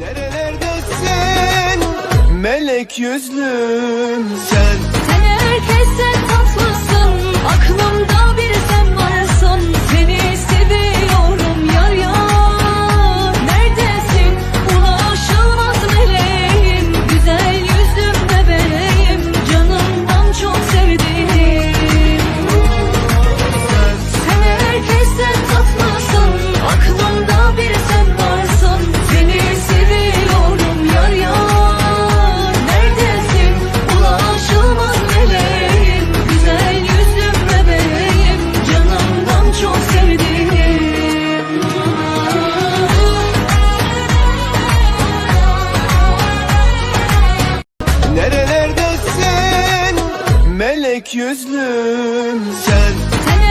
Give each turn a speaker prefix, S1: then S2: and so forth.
S1: Nerelerdesin? Melek yüzlüm sen.
S2: Sen tek yüzlüm sen. sen